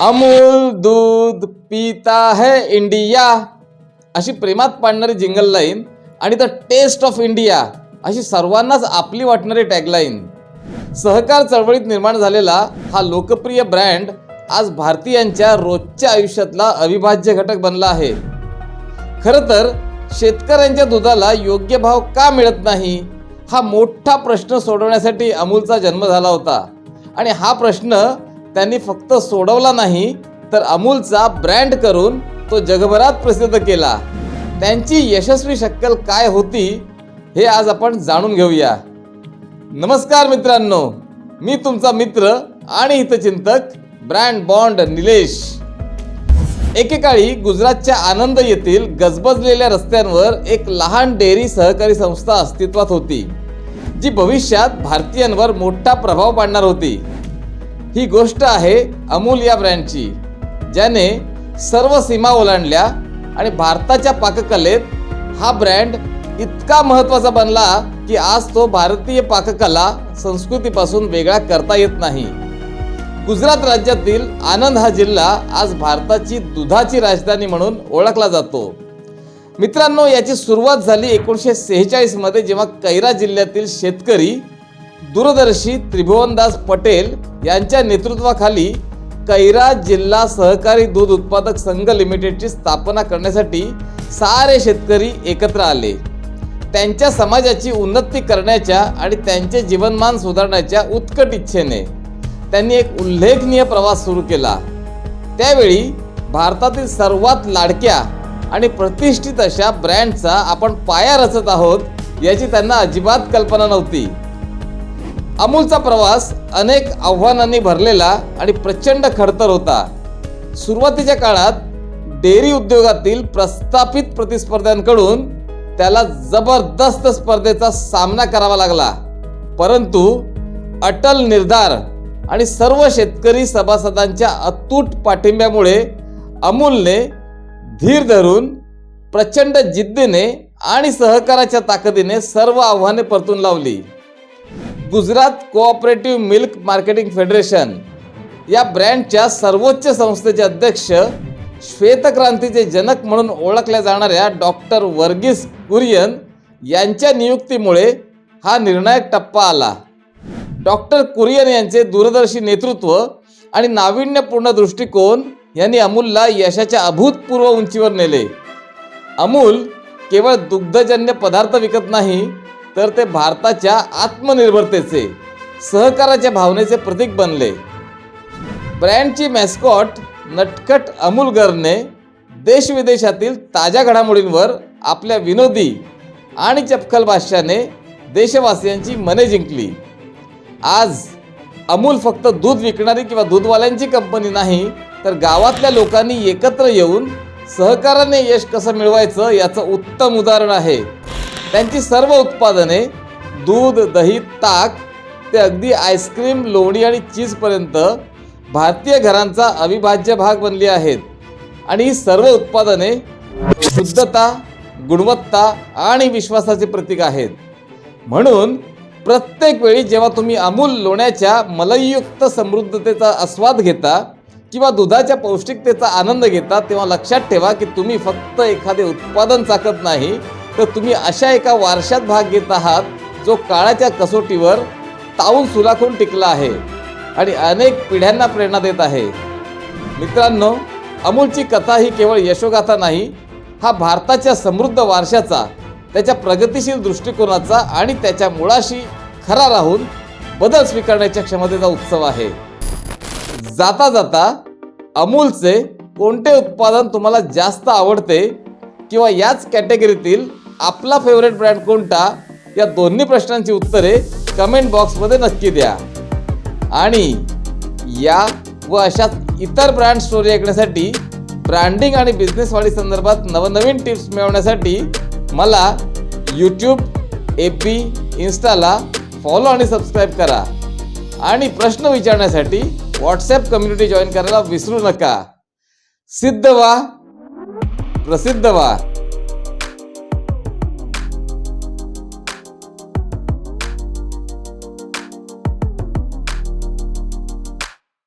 अमूल दूध पिता है इंडिया. अशी प्रेमात पाडणारी जिंगल लाईन आणि द टेस्ट ऑफ इंडिया अशी सर्वांनाच आपली वाटणारी टॅगलाईन सहकार चळवळीत निर्माण झालेला हा लोकप्रिय ब्रँड आज भारतीयांच्या रोजच्या आयुष्यातला अविभाज्य घटक बनला आहे. खरं तर शेतकऱ्यांच्या दुधाला योग्य भाव का मिळत नाही? हा मोठा प्रश्न सोडवण्यासाठी अमूलचा जन्म झाला होता. आणि हा प्रश्न त्यांनी फक्त सोडवला नाही तर अमूलचा ब्रँड करून तो जगभरात प्रसिद्ध केला. त्यांची यशस्वी शक्कल काय होती हे आज आपण जाणून घेऊया. नमस्कार मित्रांनो मी तुमचा मित्र आणि हितचिंतक ब्रँड बॉन्ड निलेश. एकेकाळी गुजरातच्या आनंद येथील गजबजलेल्या रस्त्यांवर एक लहान डेअरी सहकारी संस्था अस्तित्वात होती जी भविष्यात भारतीयांवर मोठा प्रभाव पाडणार होती. ही गोष्ट आहे अमूल या ब्रँडची ज्याने सर्व सीमा ओलांडल्या आणि भारताच्या पाककलेत हा ब्रँड इतका महत्त्वाचा बनला की आज तो भारतीय पाककला संस्कृतीपासून वेगळा करता येत नाही. गुजरात राज्यातील आनंद हा जिल्हा आज भारताची दुधाची राजधानी म्हणून ओळखला जातो. मित्रांनो याची सुरुवात झाली एकोणीसशे सेहेचाळीसमध्ये जेव्हा कैरा जिल्ह्यातील शेतकरी दूरदर्शी त्रिभुवनदास पटेल यांच्या नेतृत्वाखाली कैरा जिल्हा सहकारी दूध उत्पादक संघ लिमिटेडची स्थापना करण्यासाठी सारे शेतकरी एकत्र आले. त्यांच्या समाजाची उन्नती करण्याच्या आणि त्यांचे जीवनमान सुधारण्याच्या उत्कट इच्छेने त्यांनी एक उल्लेखनीय प्रवास सुरू केला. त्यावेळी भारतातील सर्वात लाडक्या आणि प्रतिष्ठित अशा ब्रँडचा आपण पाया रचत आहोत याची त्यांना अजिबात कल्पना नव्हती. अमूलचा प्रवास अनेक आव्हानांनी भरलेला आणि प्रचंड खडतर होता. सुरुवातीच्या काळात डेअरी उद्योगातील प्रस्थापित प्रतिस्पर्ध्यांकडून त्याला जबरदस्त स्पर्धेचा सामना करावा लागला. परंतु अटल निर्धार आणि सर्व शेतकरी सभासदांच्या अतूट पाठिंब्यामुळे अमूलने धीर धरून प्रचंड जिद्दीने आणि सहकाराच्या ताकदीने सर्व आव्हाने परतून लावली. Gujarat cooperative milk marketing federation या ब्रँडच्या सर्वोच्च संस्थेचे अध्यक्ष श्वेतक्रांतीचे जनक म्हणून ओळखल्या जाणाऱ्या डॉक्टर वर्गीस कुरियन यांच्या नियुक्तीमुळे हा निर्णायक टप्पा आला. डॉक्टर कुरियन यांचे दूरदर्शी नेतृत्व आणि नाविन्यपूर्ण दृष्टिकोन यांनी अमूलला यशाच्या अभूतपूर्व उंचीवर नेले. अमूल केवळ दुग्धजन्य पदार्थ विकत नाही तर ते भारताच्या आत्मनिर्भरतेचे सहकाराच्या भावनेचे प्रतीक बनले. ब्रँडची मॅस्कॉट नटखट अमूल देशविदेशातील ताज्या घडामोडींवर आपल्या विनोदी आणि चपखल भाष्याने देशवासियांची मने जिंकली. आज अमूल फक्त दूध विकणारी किंवा दूधवाल्यांची कंपनी नाही तर गावातल्या लोकांनी एकत्र येऊन सहकाराने यश कसं मिळवायचं याचं उत्तम उदाहरण आहे. त्यांची सर्व उत्पादने दूध दही ताक ते अगदी आईस्क्रीम लोणी आणि चीजपर्यंत भारतीय घरांचा अविभाज्य भाग बनली आहेत. आणि ही सर्व उत्पादने शुद्धता गुणवत्ता आणि विश्वासाचे प्रतीक आहेत. म्हणून प्रत्येक वेळी जेव्हा तुम्ही अमूल लोण्याच्या मलईयुक्त समृद्धतेचा आस्वाद घेता किंवा दुधाच्या पौष्टिकतेचा आनंद घेता तेव्हा लक्षात ठेवा की तुम्ही फक्त एखादे उत्पादन चाकत नाही तर तुम्ही अशा एका वारशात भाग घेत आहात जो काळाच्या कसोटीवर ताऊन सुलाखून टिकला आहे आणि अनेक पिढ्यांना प्रेरणा देत आहे. मित्रांनो अमूलची कथा ही केवळ यशोगाथा नाही हा भारताच्या समृद्ध वारशाचा त्याच्या प्रगतिशील दृष्टिकोनाचा आणि त्याच्या मुळाशी खरा राहून बदल स्वीकारण्याच्या क्षमतेचा उत्सव आहे. जाता जाता अमूलचे कोणते उत्पादन तुम्हाला जास्त आवडते किंवा याच कॅटेगरीतील आपला फेवरेट ब्रँड कोणता? या दोन्ही प्रश्नांची उत्तरे कमेंट बॉक्समध्ये नक्की द्या. आणि या व अशाच इतर ब्रँड स्टोरी ऐकण्यासाठी ब्रँडिंग आणि बिझनेस वाढी संदर्भात नवनवीन टिप्स मिळवण्यासाठी मला यूट्यूब ए पी इन्स्टाला फॉलो आणि सबस्क्राईब करा. आणि प्रश्न विचारण्यासाठी व्हॉट्सॲप कम्युनिटी जॉईन करायला विसरू नका. सिद्ध वा प्रसिद्ध वा